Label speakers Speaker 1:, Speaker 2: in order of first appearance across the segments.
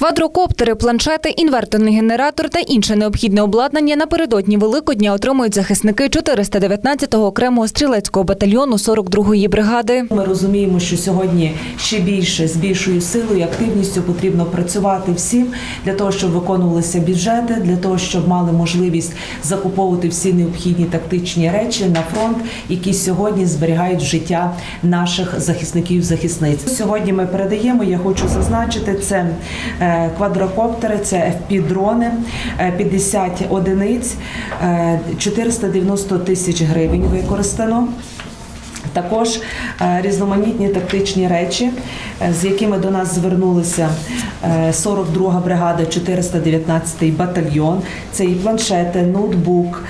Speaker 1: Квадрокоптери, планшети, інверторний генератор та інше необхідне обладнання напередодні Великодня отримують захисники 419-го окремого стрілецького батальйону 42-ї бригади.
Speaker 2: Ми розуміємо, що сьогодні ще більше з більшою силою і активністю потрібно працювати всім для того, щоб виконувалися бюджети, для того, щоб мали можливість закуповувати всі необхідні тактичні речі на фронт, які сьогодні зберігають життя наших захисників захисниць. Сьогодні ми передаємо. Я хочу зазначити це е, квадрокоптери, це FP-дрони, е, 50 одиниць, е, 490 тисяч гривень використано. Також е, різноманітні тактичні речі, е, з якими до нас звернулися е, 42 бригада, 419 батальйон. Це і планшети, ноутбук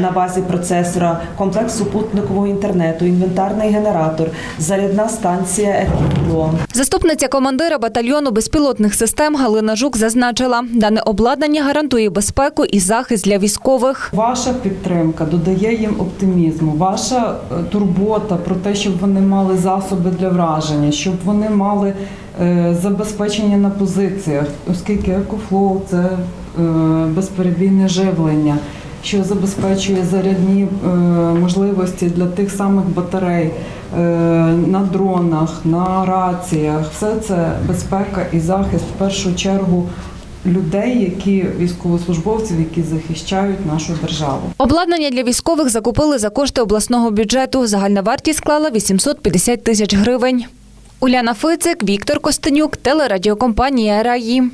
Speaker 2: на базі процесора, комплект супутникового інтернету, інвентарний генератор, зарядна станція «Екодрон».
Speaker 1: Заступниця командира батальйону безпілотних систем Галина Жук зазначила, дане обладнання гарантує безпеку і захист для військових.
Speaker 3: Ваша підтримка додає їм оптимізму, ваша е, турбота про те, щоб вони мали засоби для враження, щоб вони мали е, забезпечення на позиціях, оскільки екофлоу це е, безперебійне живлення, що забезпечує зарядні е, можливості для тих самих батарей на дронах, на раціях. Все це безпека і захист в першу чергу людей, які військовослужбовців, які захищають нашу державу.
Speaker 1: Обладнання для військових закупили за кошти обласного бюджету. Загальна вартість склала 850 тисяч гривень. Уляна Фицик, Віктор Костенюк, телерадіокомпанія Раї.